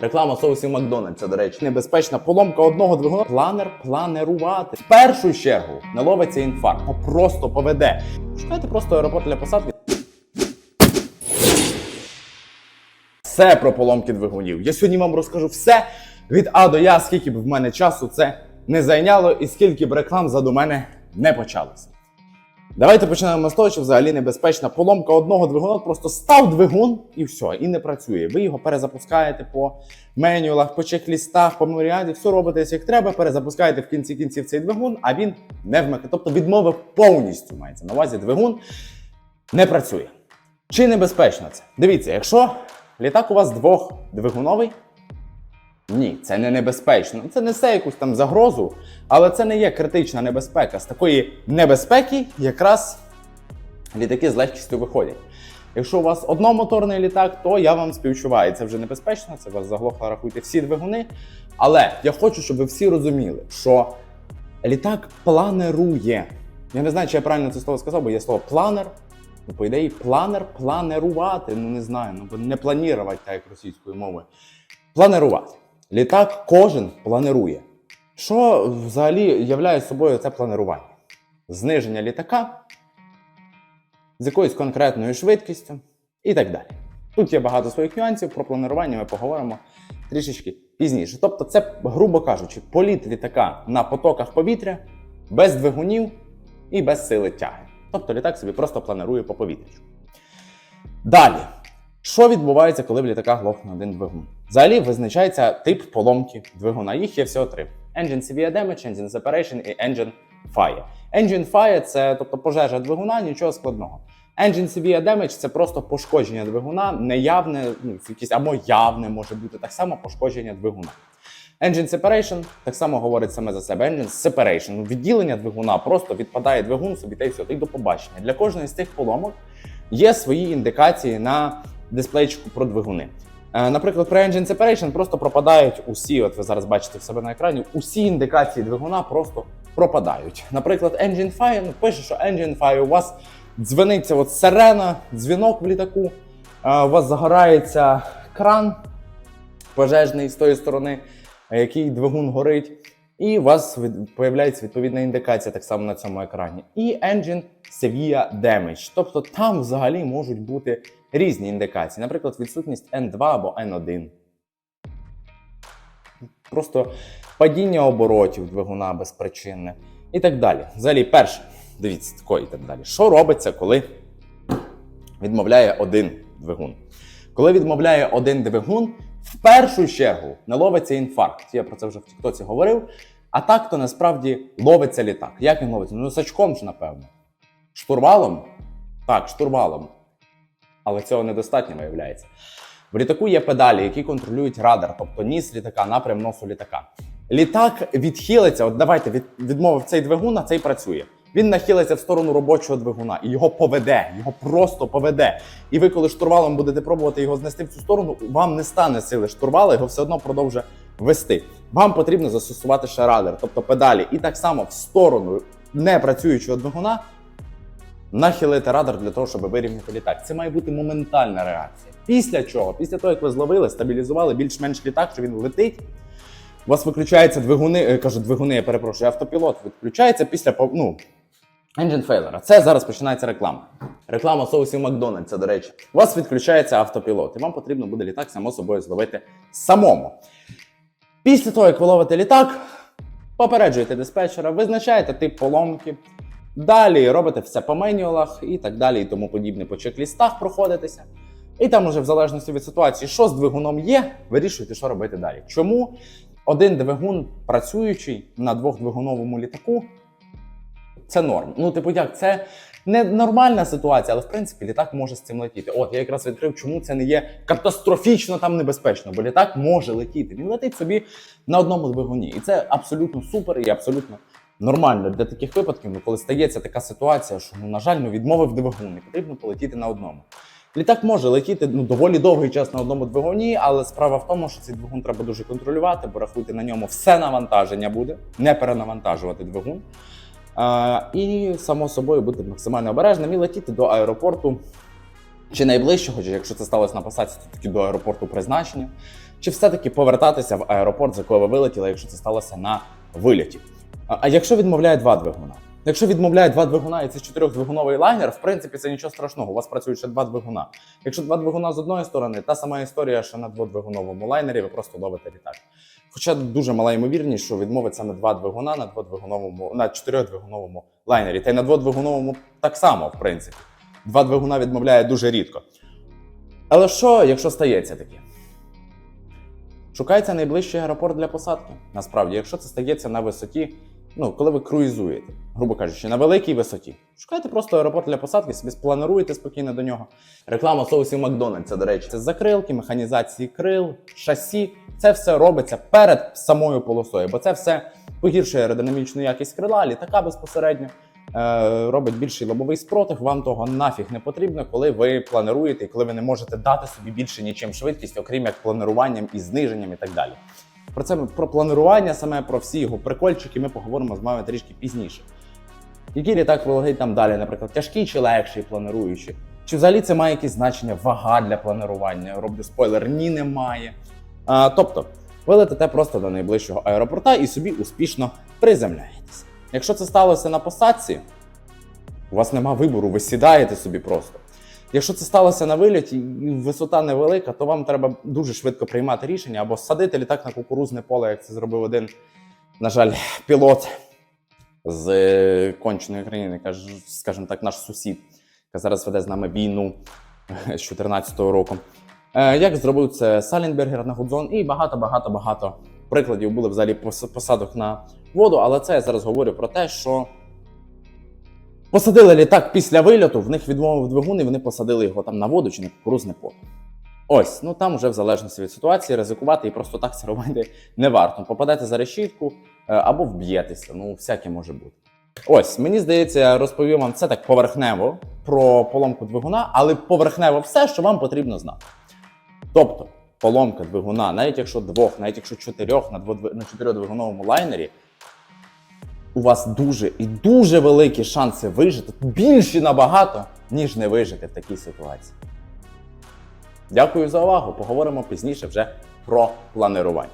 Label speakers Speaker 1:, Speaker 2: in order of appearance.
Speaker 1: Реклама соусів Макдональдса, до речі, небезпечна поломка одного двигуна. Планер планерувати. В першу чергу не ловиться інфаркт, а просто поведе. Шукайте просто аеропорт для посадки. Все про поломки двигунів. Я сьогодні вам розкажу все від А до Я, скільки б в мене часу це не зайняло, і скільки б реклам за до мене не почалося. Давайте почнемо з того, що взагалі небезпечна поломка одного двигуна. Просто став двигун і все, і не працює. Ви його перезапускаєте по менюалах, по чек-лістах, по меморіаді, все робите як треба, перезапускаєте в кінці кінців цей двигун, а він не вмикає. Тобто відмовив повністю мається на увазі двигун не працює. Чи небезпечно це? Дивіться, якщо літак у вас двохдвигуновий, ні, це не небезпечно. Це несе якусь там загрозу, але це не є критична небезпека. З такої небезпеки якраз літаки з легкістю виходять. Якщо у вас одномоторний літак, то я вам співчуваю. Це вже небезпечно, це вас заглохло, рахуйте всі двигуни. Але я хочу, щоб ви всі розуміли, що літак планерує. Я не знаю, чи я правильно це слово сказав, бо є слово планер. Ну, по ідеї, планер планерувати. Ну не знаю, ну не планірувати, так як російською мовою. Планерувати. Літак кожен планує. Що взагалі являє собою це планування? Зниження літака з якоюсь конкретною швидкістю і так далі. Тут є багато своїх нюансів, про планування ми поговоримо трішечки пізніше. Тобто, це, грубо кажучи, політ літака на потоках повітря без двигунів і без сили тяги. Тобто літак собі просто планує по повітрю. Далі. Що відбувається, коли в літаках глохне один двигун? Взагалі визначається тип поломки двигуна. Їх є всього три: Engine Severe Damage, Engine Separation і Engine Fire. Engine Fire – це тобто пожежа двигуна, нічого складного. Engine Severe Damage – це просто пошкодження двигуна, неявне, ну, якесь або явне може бути так само пошкодження двигуна. Engine Separation так само говорить саме за себе. Engine Separation ну, відділення двигуна, просто відпадає двигун собі та й все, й до побачення. Для кожної з тих поломок є свої індикації на дисплейчику про двигуни. Е, Наприклад, при Engine Separation просто пропадають усі, от ви зараз бачите в себе на екрані, усі індикації двигуна просто пропадають. Наприклад, Engine Fire, ну, пише, що Engine Fire у вас дзвениться от сирена, дзвінок в літаку, е, у вас загорається кран пожежний з тої сторони, е, який двигун горить. І у вас появляється відповідна індикація так само на цьому екрані. І Engine Severe Damage. Тобто там взагалі можуть бути різні індикації, наприклад, відсутність N2 або N1. Просто падіння оборотів двигуна безпричинне і так далі. Взагалі, перше, дивіться, тако і так далі. Що робиться, коли відмовляє один двигун? Коли відмовляє один двигун, в першу чергу не ловиться інфаркт. Я про це вже в Тіктоці говорив. А так то насправді ловиться літак. Як він ловиться? Ну, сачком ж, напевно. Штурвалом? Так, штурвалом. Але цього недостатньо виявляється. В літаку є педалі, які контролюють радар, тобто ніс літака, напрям носу літака. Літак відхилиться, от давайте від, відмовив цей двигун, а цей працює. Він нахилиться в сторону робочого двигуна і його поведе, його просто поведе. І ви, коли штурвалом будете пробувати його знести в цю сторону, вам не стане сили штурвала, його все одно продовжує вести. Вам потрібно застосувати ще радар, тобто педалі, і так само в сторону непрацюючого двигуна нахилити радар для того, щоб вирівняти літак. Це має бути моментальна реакція. Після чого? Після того, як ви зловили, стабілізували більш-менш літак, що він летить. У вас виключаються двигуни, е, кажу, двигуни, я перепрошую, автопілот відключається після ну, engine failure. Це зараз починається реклама. Реклама соусів Макдональдса, до речі. У вас відключається автопілот, і вам потрібно буде літак само собою зловити самому. Після того, як ви ловите літак, попереджуєте диспетчера, визначаєте тип поломки. Далі робите все по менюалах і так далі, і тому подібне по чек-лістах проходитеся. І там уже в залежності від ситуації, що з двигуном є, вирішуєте, що робити далі. Чому один двигун працюючий на двохдвигуновому літаку це норм. Ну, типу, як це не нормальна ситуація, але в принципі літак може з цим летіти. От я якраз відкрив, чому це не є катастрофічно там небезпечно, бо літак може летіти. Він летить собі на одному двигуні, і це абсолютно супер і абсолютно нормально для таких випадків, ну, коли стається така ситуація, що ну, на жаль, ну відмовив двигун, і потрібно полетіти на одному. Літак може летіти ну, доволі довгий час на одному двигуні, але справа в тому, що цей двигун треба дуже контролювати, бо рахуйте на ньому все навантаження буде, не перенавантажувати двигун. І само собою бути максимально обережним і летіти до аеропорту чи найближчого, чи якщо це сталося на посадці, то таки до аеропорту призначення. чи все-таки повертатися в аеропорт, з якого ви вилетіли, якщо це сталося на вильоті. А, а якщо відмовляє два двигуна? Якщо відмовляє два двигуна і це чотирьохдвигуновий лайнер, в принципі, це нічого страшного. У вас працюють ще два двигуна. Якщо два двигуна з одної сторони, та сама історія, що на дводвигуновому лайнері, ви просто ловите літак. Хоча дуже мала ймовірність, що відмовить саме два двигуна на дводвигуновому, на чотирьохдвигуновому лайнері. Та й на дводвигуновому так само, в принципі. Два двигуна відмовляє дуже рідко. Але що, якщо стається таке? Шукається найближчий аеропорт для посадки. Насправді, якщо це стається на висоті, ну коли ви круїзуєте, грубо кажучи, на великій висоті. Шукайте просто аеропорт для посадки, собі сплануєте спокійно до нього. Реклама соусів Макдональдса, до речі, це закрилки, механізації крил, шасі. Це все робиться перед самою полосою, бо це все погіршує аеродинамічну якість крила, літака безпосередньо. е, Робить більший лобовий спротив, вам того нафіг не потрібно, коли ви плануєте і коли ви не можете дати собі більше нічим швидкість, окрім як плануванням і зниженням і так далі. Про це про планування, саме про всі його прикольчики, ми поговоримо з вами трішки пізніше. Який літак вилетить там далі, наприклад, тяжкий чи легший плануючий? Чи взагалі це має якесь значення вага для планування? Роблю спойлер, ні, немає. А, тобто, ви летите просто до найближчого аеропорта і собі успішно приземляєтесь. Якщо це сталося на посадці, у вас нема вибору, ви сідаєте собі просто. Якщо це сталося на вильоті і висота невелика, то вам треба дуже швидко приймати рішення або садити літак на кукурузне поле, як це зробив один, на жаль, пілот з е, конченої країни, скажімо так, наш сусід, який зараз веде з нами війну з 2014 року. Е, Як зробив це Салінбергер на Гудзон, і багато, багато, прикладів були взагалі пос- посадок на воду. Але це я зараз говорю про те, що посадили літак після вильоту, в них відмовив двигун, і вони посадили його там на воду чи на кукурузне поле. Ось, ну там вже в залежності від ситуації ризикувати і просто так це робити не варто. Попадете за решітку е, або вб'єтеся. Ну, всяке може бути. Ось, мені здається, я розповів вам це так поверхнево про поломку двигуна, але поверхнево все, що вам потрібно знати. Тобто, поломка двигуна, навіть якщо двох, навіть якщо чотирьох на, дводви... на чотирьодвигуновому лайнері, у вас дуже і дуже великі шанси вижити, більші набагато, ніж не вижити в такій ситуації. Дякую за увагу. Поговоримо пізніше вже про планування.